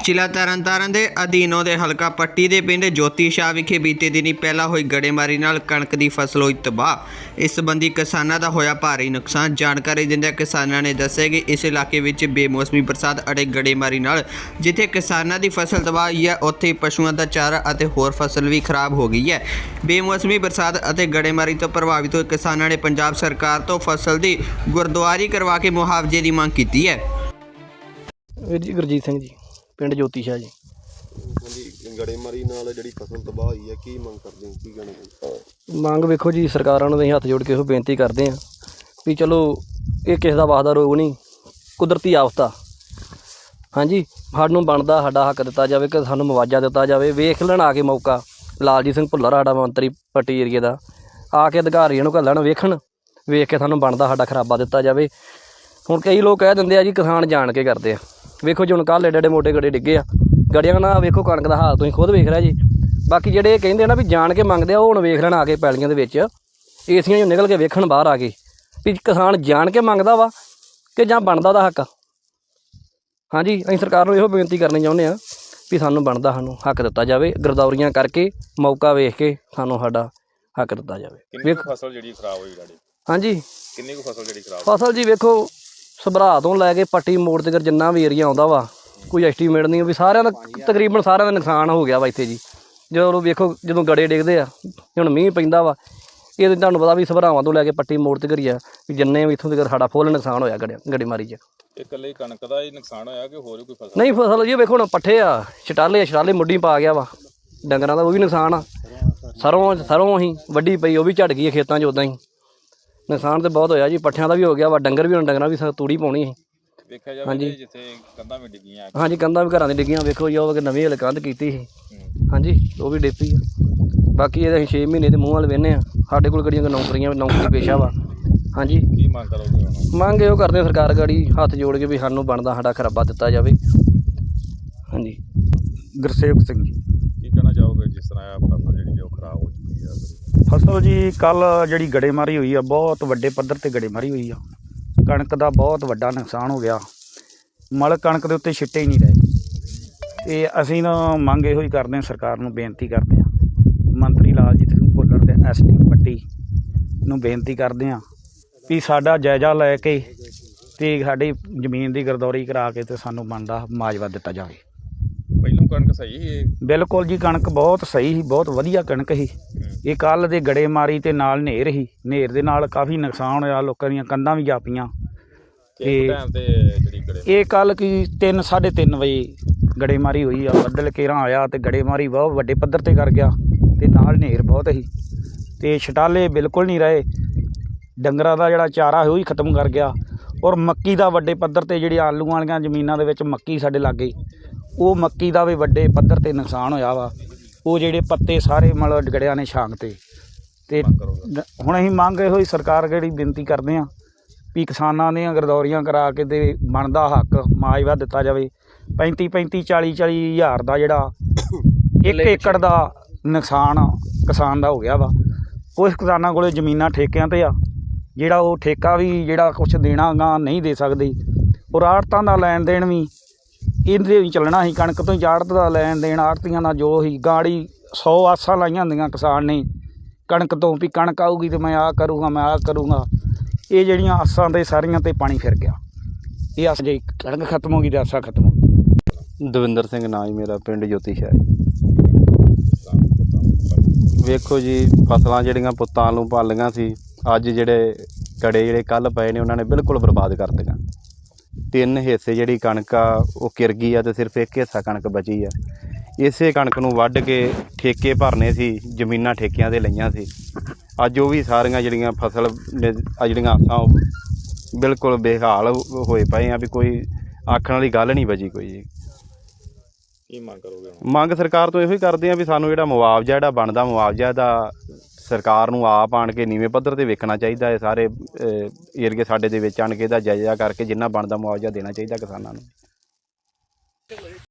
ਜ਼ਿਲ੍ਹਾ ਤਰਨਤਾਰਨ ਦੇ ਅਧੀਨੋਂ ਦੇ ਹਲਕਾ ਪੱਟੀ ਦੇ ਪਿੰਡ ਜੋਤੀ ਸ਼ਾਹ ਵਿਖੇ ਬੀਤੇ ਦਿਨੀ ਪਹਿਲਾਂ ਹੋਈ ਗੜੇਮਾਰੀ ਨਾਲ ਕਣਕ ਦੀ ਫਸਲ ਹੋਈ ਤਬਾਹ। ਇਸ ਸੰਬੰਧੀ ਕਿਸਾਨਾਂ ਦਾ ਹੋਇਆ ਭਾਰੀ ਨੁਕਸਾਨ। ਜਾਣਕਾਰੀ ਦਿੰਦਿਆਂ ਕਿਸਾਨਾਂ ਨੇ ਦੱਸਿਆ ਕਿ ਇਸ ਇਲਾਕੇ ਵਿੱਚ ਬੇਮੌਸਮੀ ਬਰਸਾਤ ਅਤੇ ਗੜੇਮਾਰੀ ਨਾਲ, ਜਿੱਥੇ ਕਿਸਾਨਾਂ ਦੀ ਫਸਲ ਤਬਾਹ ਹੋਈ ਹੈ, ਉੱਥੇ ਹੀ ਪਸ਼ੂਆਂ ਦਾ ਚਾਰਾ ਅਤੇ ਹੋਰ ਫਸਲ ਵੀ ਖਰਾਬ ਹੋ ਗਈ ਹੈ। ਬੇਮੌਸਮੀ ਬਰਸਾਤ ਅਤੇ ਗੜੇਮਾਰੀ ਤੋਂ ਪ੍ਰਭਾਵਿਤ ਹੋਏ ਕਿਸਾਨਾਂ ਨੇ ਪੰਜਾਬ ਸਰਕਾਰ ਤੋਂ ਫਸਲ ਦੀ ਗੁਰਦੁਆਰੀ ਕਰਵਾ ਕੇ ਮੁਆਵਜ਼ੇ ਦੀ ਮੰਗ ਕੀਤੀ ਹੈ। ਵੀਰ ਜੀ ਗੁਰਜੀਤ ਸਿੰਘ ਜੀ। ਪਿੰਡ ਜੋਤੀ ਸ਼ਾਹ ਜੀ। ਗੜੇਮਾਰੀ ਨਾਲ ਜਿਹੜੀ ਫਸਲ ਤਬਾਹ ਹੋਈ ਹੈ ਕੀ ਮੰਗ ਕਰਦੇ ਹੋ? ਕੀ ਕਹਿਣਾ ਮੰਗ ਵੇਖੋ ਜੀ ਸਰਕਾਰਾਂ ਨੂੰ ਅਸੀਂ ਹੱਥ ਜੋੜ ਕੇ ਇਹੋ ਬੇਨਤੀ ਕਰਦੇ ਆਂ ਵੀ ਚਲੋ ਇਹ ਕਿਸੇ ਦਾ ਵਾਸਦਾ ਰੋਗ ਨਹੀਂ ਕੁਦਰਤੀ ਆਫਤਾ। ਹਾਂਜੀ ਸਾਨੂੰ ਬਣਦਾ ਸਾਡਾ ਹੱਕ ਦਿੱਤਾ ਜਾਵੇ ਕਿ ਸਾਨੂੰ ਮੁਆਵਜ਼ਾ ਦਿੱਤਾ ਜਾਵੇ। ਵੇਖ ਲੈਣ ਆ ਕੇ ਮੌਕਾ ਲਾਲਜੀਤ ਸਿੰਘ ਭੁੱਲਰ ਸਾਡਾ ਮੰਤਰੀ ਪੱਟੀ ਏਰੀਏ ਦਾ। ਆ ਕੇ ਅਧਿਕਾਰੀਆਂ ਨੂੰ ਘੱਲਣ ਵੇਖਣ ਵੇਖ ਕੇ ਸਾਨੂੰ ਬਣਦਾ ਸਾਡਾ ਖਰਾਬਾ ਦਿੱਤਾ ਜਾਵੇ। ਹੁਣ ਕਈ ਲੋਕ ਕਹਿ ਦਿੰਦੇ ਆ ਜੀ ਕਿਸਾਨ ਜਾਣ ਕੇ ਕਰਦੇ ਆ। ਵੇਖੋ ਜੀ ਹੁਣ ਕੱਲ੍ਹ ਏਡੇ ਏਡੇ ਮੋਟੇ ਗੜੇ ਡਿੱਗੇ ਆ। ਗੜਿਆਂ ਨਾਲ ਵੇਖੋ ਕਣਕ ਦਾ ਹਾਲ ਤੁਸੀਂ ਖੁਦ ਵੇਖ ਰਿਹਾ ਜੀ। ਬਾਕੀ ਜਿਹੜੇ ਇਹ ਕਹਿੰਦੇ ਨਾ ਵੀ ਜਾਣ ਕੇ ਮੰਗਦੇ ਆ ਉਹ ਹੁਣ ਵੇਖ ਲੈਣ ਆ ਕੇ ਪੈਲੀਆਂ ਦੇ ਵਿੱਚ। ਏਸੀਆਂ ਚੋਂ ਨਿਕਲ ਕੇ ਵੇਖਣ ਬਾਹਰ ਆ ਕੇ ਵੀ ਕਿਸਾਨ ਜਾਣ ਕੇ ਮੰਗਦਾ ਵਾ ਕਿ ਜਾਂ ਬਣਦਾ ਉਹਦਾ ਹੱਕ? ਹਾਂਜੀ ਅਸੀਂ ਸਰਕਾਰ ਨੂੰ ਇਹੋ ਬੇਨਤੀ ਕਰਨੀ ਚਾਹੁੰਦੇ ਆ ਵੀ ਸਾਨੂੰ ਬਣਦਾ ਸਾਨੂੰ ਹੱਕ ਦਿੱਤਾ ਜਾਵੇ। ਗਰਦੌਰੀਆਂ ਕਰਕੇ ਮੌਕਾ ਵੇਖ ਕੇ ਸਾਨੂੰ ਸਾਡਾ ਹੱਕ ਦਿੱਤਾ ਜਾਵੇ। ਕਿੰਨੀ ਕੁ ਫਸਲ ਜਿਹੜੀ ਖਰਾਬ ਹੋਈ ਤੁਹਾਡੀ ਹਾਂਜੀ। ਕਿੰਨੀ ਕੁ ਫਸਲ ਜਿਹੜੀ ਖਰਾਬ ਫਸਲ ਜੀ ਵੇਖੋ ਸਭਰਾ ਤੋਂ ਲੈ ਕੇ ਪੱਟੀ ਮੋੜ ਤੱਕ ਜਿੰਨਾ ਵੀ ਏਰੀਆ ਆਉਂਦਾ ਵਾ ਕੋਈ ਐਸਟੀਮੇਟ ਨਹੀਂ ਵੀ ਸਾਰਿਆਂ ਦਾ ਤਕਰੀਬਨ ਸਾਰਿਆਂ ਦਾ ਨੁਕਸਾਨ ਹੋ ਗਿਆ ਵਾ ਇੱਥੇ ਜੀ। ਜਦੋਂ ਵੇਖੋ ਜਦੋਂ ਗੜੇ ਡਿੱਗਦੇ ਆ ਹੁਣ ਮੀਂਹ ਪੈਂਦਾ ਵਾ ਇਹ ਤਾਂ ਤੁਹਾਨੂੰ ਪਤਾ ਵੀ ਸਭਰਾਵਾਂ ਤੋਂ ਲੈ ਕੇ ਪੱਟੀ ਮੋੜ ਤੱਕ ਹੀ ਆ ਵੀ ਜਿੰਨੇ ਵੀ ਇੱਥੋਂ ਤੱਕ ਸਾਡਾ ਫੁੱਲ ਨੁਕਸਾਨ ਹੋਇਆ ਗੜੇ ਗੜੇ ਮਾਰੀ 'ਚ। ਇਹ ਇਕੱਲੇ ਕਣਕ ਦਾ ਹੀ ਨੁਕਸਾਨ ਹੋਇਆ ਕਿ ਹੋਰ ਕੋਈ ਫਸਲ? ਨਹੀਂ ਫਸਲ ਜੀ ਵੇਖੋ ਹੁਣ ਪੱਠੇ ਆ ਛਟਾਲੇ ਆ ਛਟਾਲੇ ਮੁੱਢੀ ਪਾ ਗਿਆ ਵਾ ਡੰਗਰਾਂ ਦਾ ਉਹ ਵੀ ਨੁਕਸਾਨ ਆ। ਸਰੋਂ ਸਰੋਂ ਹੀ ਵੱਡੀ ਪਈ ਉਹ ਵੀ ਝੜ ਗਈ ਖੇਤਾਂ 'ਚ ਉਦਾਂ ਹੀ। ਨੁਕਸਾਨ ਤੇ ਬਹੁਤ ਹੋਇਆ ਜੀ ਪੱਠਿਆਂ ਦਾ ਵੀ ਹੋ ਗਿਆ ਵਾ ਡੰਗਰ ਵੀ ਹੁਣ ਡੰਗਰਾਂ ਵੀ ਸ- ਤੂੜੀ ਪਾਉਣੀ ਸੀ ਵੇਖਿਆ ਜਾਵੇ ਤੇ ਜਿੱਥੇ ਕੰਧਾਂ ਵੀ ਡਿੱਗੀਆਂ। ਹਾਂਜੀ ਕੰਧਾਂ ਵੀ ਘਰਾਂ ਦੀ ਡਿੱਗੀਆਂ ਵੇਖੋ ਜੀ ਉਹ ਨਵੀਂ ਹਲੇ ਕੰਧ ਕੀਤੀ ਸੀ। ਹੂੰ। ਹਾਂਜੀ ਉਹ ਵੀ ਡੇਪੀ ਆ। ਬਾਕੀ ਇਹਦੇ ਅਸੀਂ 6 ਮਹੀਨੇ ਦੇ ਮੂੰਹ ਵਾਲ ਵੇਨੇ ਆ ਸਾਡੇ ਕੋਲ ਕਿਹੜੀਆਂ ਕੋਈ ਨੌਕਰੀਆਂ ਨੌਕਰੀ ਪੇਸ਼ਾ ਵਾ। ਹਾਂਜੀ। ਕੀ ਮੰਗ ਕਰੋਗੇ ਹੁਣ? ਮੰਗ ਇਹੋ ਕਰਦੇ ਆ ਸਰਕਾਰ ਗਾੜੀ ਹੱਥ ਜੋੜ ਕੇ ਵੀ ਸਾਨੂੰ ਬਣਦਾ ਸਾਡਾ ਖਰਾਬਾ ਦਿੱਤਾ ਜਾਵੇ। ਹਾਂਜੀ। ਗੁਰਸੇਵਕ ਸਿੰਘ ਜੀ। ਕੀ ਕਹਿਣਾ ਚਾਹੋਗੇ ਜਿਸ ਤਰ੍ਹਾਂ ਇਹ ਫਸਲ ਜਿਹੜੀ ਹੈ ਉਹ ਖਰਾਬ ਹੋ ਚੁੱਕੀ ਹੈ ਫਸਲ ਜੀ ਕੱਲ ਜਿਹੜੀ ਗੜੇਮਾਰੀ ਹੋਈ ਆ ਬਹੁਤ ਵੱਡੇ ਪੱਧਰ ਤੇ ਗੜੇਮਾਰੀ ਹੋਈ ਆ। ਕਣਕ ਦਾ ਬਹੁਤ ਵੱਡਾ ਨੁਕਸਾਨ ਹੋ ਗਿਆ। ਮਲ ਕਣਕ ਦੇ ਉੱਤੇ ਛਿੱਟੇ ਹੀ ਨਹੀਂ ਰਹੇ। ਤੇ ਅਸੀਂ ਨਾ ਮੰਗ ਇਹੋ ਹੀ ਕਰਦੇ ਹਾਂ ਸਰਕਾਰ ਨੂੰ ਬੇਨਤੀ ਕਰਦੇ ਹਾਂ। ਮੰਤਰੀ ਲਾਲਜੀਤ ਸਿੰਘ ਭੁੱਲਰ ਤੇ ਐਸਟੀ ਪੱਟੀ ਨੂੰ ਬੇਨਤੀ ਕਰਦੇ ਹਾਂ ਵੀ ਸਾਡਾ ਜਾਇਜ਼ਾ ਲੈ ਕੇ ਤੇ ਸਾਡੀ ਜ਼ਮੀਨ ਦੀ ਗਰਦੌਰੀ ਕਰਾ ਕੇ ਤੇ ਸਾਨੂੰ ਬਣਦਾ ਮਾਜਵਾ ਦਿੱਤਾ ਜਾਵੇ। ਪਹਿਲੋਂ ਕਣਕ ਸਹੀ ਸੀ ਬਿਲਕੁਲ ਜੀ ਕਣਕ ਬਹੁਤ ਸਹੀ ਸੀ ਬਹੁਤ ਵਧੀਆ ਕਣਕ ਸੀ। ਇਹ ਕੱਲ ਦੇ ਗੜੇਮਾਰੀ ਤੇ ਨਾਲ ਹਨੇਰ ਸੀ। ਹਨੇਰ ਦੇ ਨਾਲ ਕਾਫੀ ਨੁਕਸਾਨ ਹੋਇਆ ਲੋਕਾਂ ਦੀਆਂ ਕੰਧਾਂ ਵੀ ਜਾਪੀਆਂ। ਤੇ ਇਹ ਕੱਲ ਕੀ 3 3:30 ਵਜੇ ਗੜੇਮਾਰੀ ਹੋਈ ਆ ਬੱਦਲ ਕੇਰਾਂ ਆਇਆ ਤੇ ਗੜੇਮਾਰੀ ਬਹੁਤ ਵੱਡੇ ਪੱਧਰ ਤੇ ਕਰ ਗਿਆ ਤੇ ਨਾਲ ਹਨੇਰ ਬਹੁਤ ਸੀ। ਤੇ ਛਟਾਲੇ ਬਿਲਕੁਲ ਨਹੀਂ ਰਹੇ। ਡੰਗਰਾਂ ਦਾ ਜਿਹੜਾ ਚਾਰਾ ਹੈ ਉਹ ਹੀ ਖਤਮ ਕਰ ਗਿਆ ਔਰ ਮੱਕੀ ਦਾ ਵੱਡੇ ਪੱਧਰ ਤੇ ਜਿਹੜੀ ਆਲੂਆਂ ਵਾਲੀਆਂ ਜ਼ਮੀਨਾਂ ਦੇ ਵਿੱਚ ਮੱਕੀ ਸਾਡੇ ਲੱਗੇ ਉਹ ਮੱਕੀ ਦਾ ਵੀ ਵੱਡੇ ਪੱਧਰ ਤੇ ਨੁਕਸਾਨ ਹੋਇਆ ਵਾ। ਉਹ ਜਿਹੜੇ ਪੱਤੇ ਸਾਰੇ ਮਤਲਬ ਗੜਿਆਂ ਨੇ ਛਾਂਗ ਤੇ। ਤੇ ਹੁਣ ਅਸੀਂ ਮੰਗ ਇਹੋ ਹੀ ਸਰਕਾਰ ਕਿਹੜੀ ਬੇਨਤੀ ਕਰਦੇ ਹਾਂ ਵੀ ਕਿਸਾਨਾਂ ਦੀਆਂ ਗਰਦੌਰੀਆਂ ਕਰਾ ਕੇ ਤੇ ਬਣਦਾ ਹੱਕ ਮਾਜਵਾ ਦਿੱਤਾ ਜਾਵੇ। 35 35 40 40 ਹਜ਼ਾਰ ਦਾ ਜਿਹੜਾ ਇੱਕ ਏਕੜ ਦਾ ਨੁਕਸਾਨ ਕਿਸਾਨ ਦਾ ਹੋ ਗਿਆ ਵਾ। ਕੁਝ ਕਿਸਾਨਾਂ ਕੋਲੇ ਜ਼ਮੀਨਾਂ ਠੇਕਿਆਂ ਤੇ ਆ। ਜਿਹੜਾ ਉਹ ਠੇਕਾ ਵੀ ਜਿਹੜਾ ਕੁਝ ਦੇਣਾਗਾ ਨਹੀਂ ਦੇ ਸਕਦੇ। ਔਰ ਆੜਤਾਂ ਦਾ ਲੈਣ ਦੇਣ ਵੀ ਇਹਦੇ ਹੀ ਚੱਲਣਾ ਸੀ, ਕਣਕ ਤੋਂ ਹੀ ਆੜਤ ਦਾ ਲੈਣ ਦੇਣ, ਆੜਤੀਆਂ ਦਾ ਜੋ ਹੀ ਗਾੜੀ 100 ਆਸਾਂ ਲਾਈਆਂ ਹੁੰਦੀਆਂ ਕਿਸਾਨ ਨੇ। ਕਣਕ ਤੋਂ ਵੀ ਕਣਕ ਆਊਗੀ ਤੇ ਮੈਂ ਆ ਕਰੂੰਗਾ, ਮੈਂ ਆ ਕਰੂੰਗਾ। ਇਹ ਜਿਹੜੀਆਂ ਆਸਾਂ ਤੇ ਸਾਰੀਆਂ ਤੇ ਪਾਣੀ ਫਿਰ ਗਿਆ। ਇਹ ਆਸ ਜੇ ਕਣਕ ਖਤਮ ਹੋ ਗਈ ਤੇ ਆਸਾਂ ਖਤਮ ਹੋ ਗਈ ਦਵਿੰਦਰ ਸਿੰਘ ਨਾਂ ਜੀ ਮੇਰਾ, ਪਿੰਡ ਜੋਤੀ ਸ਼ਾਹ ਜੀ। ਵੇਖੋ ਜੀ, ਫਸਲਾਂ ਜਿਹੜੀਆਂ ਪੁੱਤਾਂ ਨੂੰ ਪਾਲੀਆਂ ਸੀ, ਅੱਜ ਜਿਹੜੇ ਕੜੇ ਜਿਹੜੇ ਕੱਲ ਪਏ ਨੇ, ਉਹਨਾਂ ਨੇ ਬਿਲਕੁਲ ਬਰਬਾਦ ਕਰ ਦਿੱਤੀਆਂ ਤਿੰਨ ਹਿੱਸੇ ਜਿਹੜੀ ਕਣਕ ਆ ਉਹ ਕਿਰ ਗਈ ਆ ਤੇ ਸਿਰਫ ਇੱਕ ਹਿੱਸਾ ਕਣਕ ਬਚੀ ਆ। ਇਸੇ ਕਣਕ ਨੂੰ ਵੱਢ ਕੇ ਠੇਕੇ ਭਰਨੇ ਸੀ ਜ਼ਮੀਨਾਂ ਠੇਕਿਆਂ ਤੇ ਲਈਆਂ ਸੀ। ਅੱਜ ਉਹ ਵੀ ਸਾਰੀਆਂ ਜਿਹੜੀਆਂ ਫਸਲ ਆ ਜਿਹੜੀਆਂ ਆਸਾਂ ਉਹ ਬਿਲਕੁਲ ਬੇਹਾਲ ਹੋਏ ਪਏ ਆ ਵੀ ਕੋਈ ਆਖਣ ਵਾਲੀ ਗੱਲ ਨਹੀਂ ਬਚੀ ਕੋਈ ਜੀ। ਕੀ ਮੰਗ ਕਰੋਗੇ ਮੰਗ ਸਰਕਾਰ ਤੋਂ ਇਹੋ ਹੀ ਕਰਦੇ ਆ ਵੀ ਸਾਨੂੰ ਜਿਹੜਾ ਮੁਆਵਜ਼ਾ ਜਿਹੜਾ ਬਣਦਾ ਮੁਆਵਜ਼ਾ ਦਾ ਸਰਕਾਰ ਨੂੰ ਆਪ ਆਣ ਕੇ ਨੀਵੇਂ ਪੱਧਰ ਤੇ ਵੇਖਣਾ ਚਾਹੀਦਾ ਹੈ, ਸਾਰੇ ਏਰੀਏ ਸਾਡੇ ਦੇ ਵਿੱਚ ਆਣ ਕੇ ਇਹਦਾ ਜਾਇਜ਼ਾ ਕਰਕੇ ਜਿੰਨਾ ਬਣਦਾ ਮੁਆਵਜ਼ਾ ਦੇਣਾ ਚਾਹੀਦਾ ਕਿਸਾਨਾਂ ਨੂੰ।